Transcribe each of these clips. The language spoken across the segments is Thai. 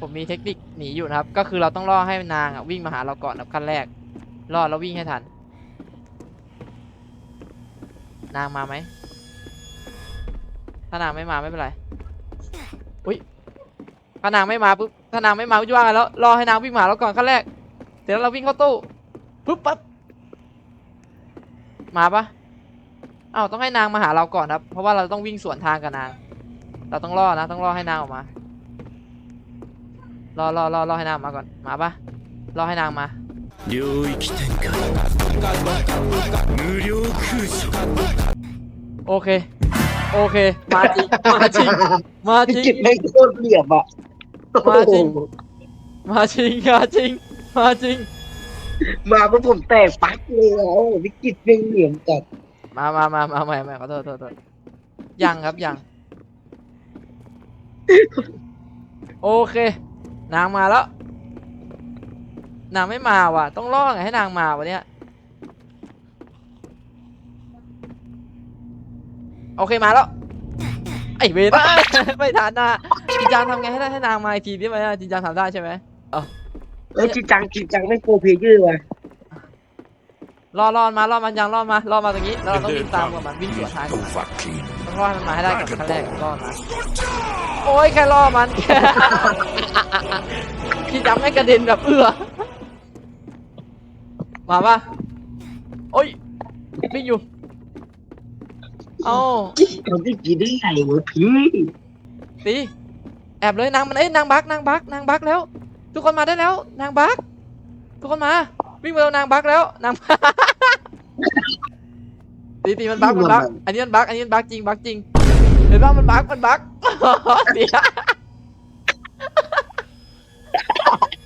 ผมมีเทคนิคหนีอยู่นะครับ ก็คือเราต้องล่อให้นางอะวิ่งมาหาเราก่อนนะครับขั้นแรกล่อแล้ววิ่งให้ทัน นางมาไหม ถ้านางไม่มาไม่เป็นไร อุ้ย ถ้านางไม่มาปุ๊บ ถ้านางไม่มาปุ๊บจะว่าไงแล้วรอให้นางวิ่งมาเราก่อนขั้นแรกเสร็จแล้วเราวิ่งเข้าตู้ปุ๊บปั๊บ มาปะอ้าวต้องให้นางมาหาเราก่อนครับ เพราะว่าเราต้องวิ่งสวนทางกับนาง เราต้องล่อนะ ต้องล่อให้นางออกมา รอรอรอรอให้นางมาก่อน มาปะรอให้นางมา 领域展开无料空所 โอเค โอเค มาจริง มาจริง มาจ พี่ ริง กิจไม่งโคตรเหลี่ยมอ่ะ มาจริง มาจริง มาจริง มาจริง มาเพราะผมแตกปักเลยแล้วพี่กิจไม่งเหลี่ยมจัด มามามามาใหม่ใหม่ขอโทษขอโทษขอโทษยังครับยัง โอเค นางมาแล้ว นางไม่มาว่ะ ต้องล่อไงให้นางมาวะเนี่ยโอเคมาแล้ว ไอเวรไม่ทันนะจริงจังทำไงให้ได้ให้นางมาอีกทีได้ไหมจริงจังทำได้ใช่ไหมเอ้ยจริงจังจริงจังไม่โกลัวเพลเยอร์ว่ะรอรอดมารอดมันยังรอดมารอดมาตรงนี้แล้วเราต้องวิ่งตามกับมันวิ่งสวนทางกับมัน fucking ต้องรอดให้มันมาให้ได้ก่อนขั้นแรกรอดมาโอ้ยแค่รอดมันพี่จำให้กระเด็นแบบเอื้อมาปะโอ้ยวิ่งอยู่เอาทำพี่กิจได้ไงวะพี่ตีแอบเลยนางมันเอ้ยนางบักนางบักนางบักแล้ว ทุกคนมาได้แล้ว นางบักทุกคนมา วิ่งมาแล้วนางบักแล้วนาง ตีตีมันบักมันบักอันนี้มันบักอันนี้มันบักจริงบักจริงเห็นป่ะมันบักมันบัก เสีย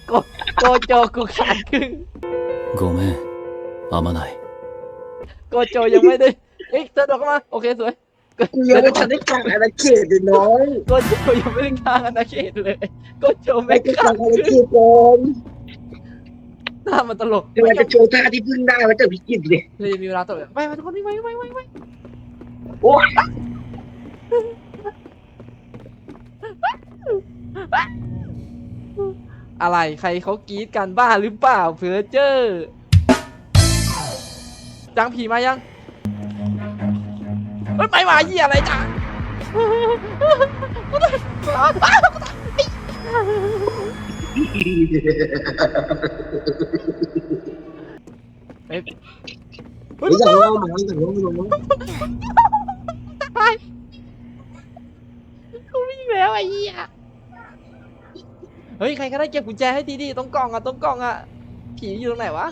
โกโกโจกูขาดครึ่ง ごめんあまない โกโจยังไม่ได้เอ้ยเธอดอกเข้ามาโอเคสวย กูยังไม่ทันได้กลางอาณาเขตเลยน้อย โกโจยังไม่ได้ข้างอาณาเขตเลยโกโจ ไม่ ไม่ กลา ข้าง งอาณาเขตก่อน หน้ามันตลกกำลังจะโชว์ท่าที่พึ่งได้มาจากพี่กิจเลยเลยมีเวลาตลกไปไปทุกคนวิ่งไปวิ่งไปวิ่งไปโอ้ยอะไรใครเขากรี๊ดกันบ้าหรือเปล่าเพอเจอร์จังผีมายังเฮ้ยไม่มาเหี้ยอะไรจัง เฮ้ยไม่อยากเล่าหมาแต่ว่าไม่รู้กูวิ่งแล้วไอ้เหี้ยเฮ้ย ใครก็ได้เก็บกุญแจให้ทีดิตรงกล่องอะตรงกล่องอะ ผีอยู่ตรงไหนวะ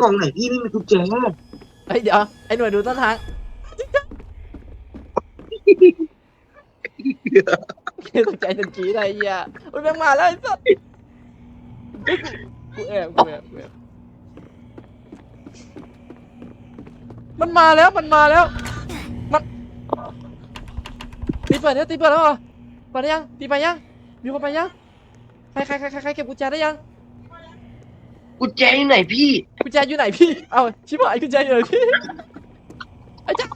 กล่องไหนพี่ไม่มีกุญแจเฮ้ยเดี๋ยวไอ้หน่วยดูต้นทาง ตกใจจนกรี๊ดอะไรเหี้ยโอ้ยแม่งมาแล้วไอ้สัสกูแอบกูแอบกูแอบมันมาแล้วมันมาแล้ว มันตีเปิดแล้วตีเปิดแล้วเหรอเปิดได้ยังตีไปยังมีคนไปยังใครใครใครใครใครเก็บกุญแจได้ยังกุญแจอยู่ไหนพี่ กุญแจอยู่ไหนพี่เอาชิบหายกุญแจอยู่ไหนพี่ไอ้จ๊ะ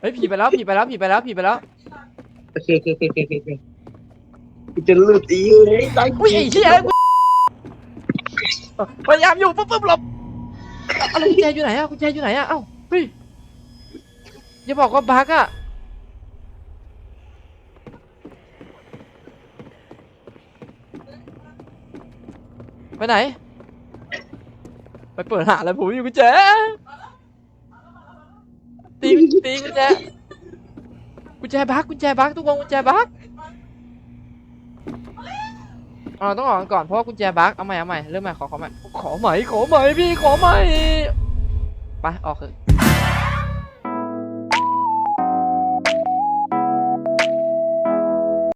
เฮ้ยผีไปแล้วผีไปแล้วผีไปแล้วผีไปแล้วโอเคโอเคโอเคโอเคโอเคกูจะหลุดอีกเลยได้อุ้ยไอ้เหี้ยกูพยายามอยู่ปุ๊บปุ๊บหลบอะไรกุญแจอยู่ไหนอะกุญแจอยู่ไหนอะเอ้าเฮ้ยอย่าบอกว่าบั๊กอะไปไหน ไปเปิดหาอะไรผมอยู่กุญแจตีตีกุญแจกุญแจบักกุญแจบักทุกคนกุญแจบั๊กอ๋อต้องออกก่อนเพราะกุญแจบักเอาใหม่เอาใหม่เริ่มใหม่ขอขอใหม่ขอใหม่ขอใหม่พี่ขอใหม่ไปออกเถอะ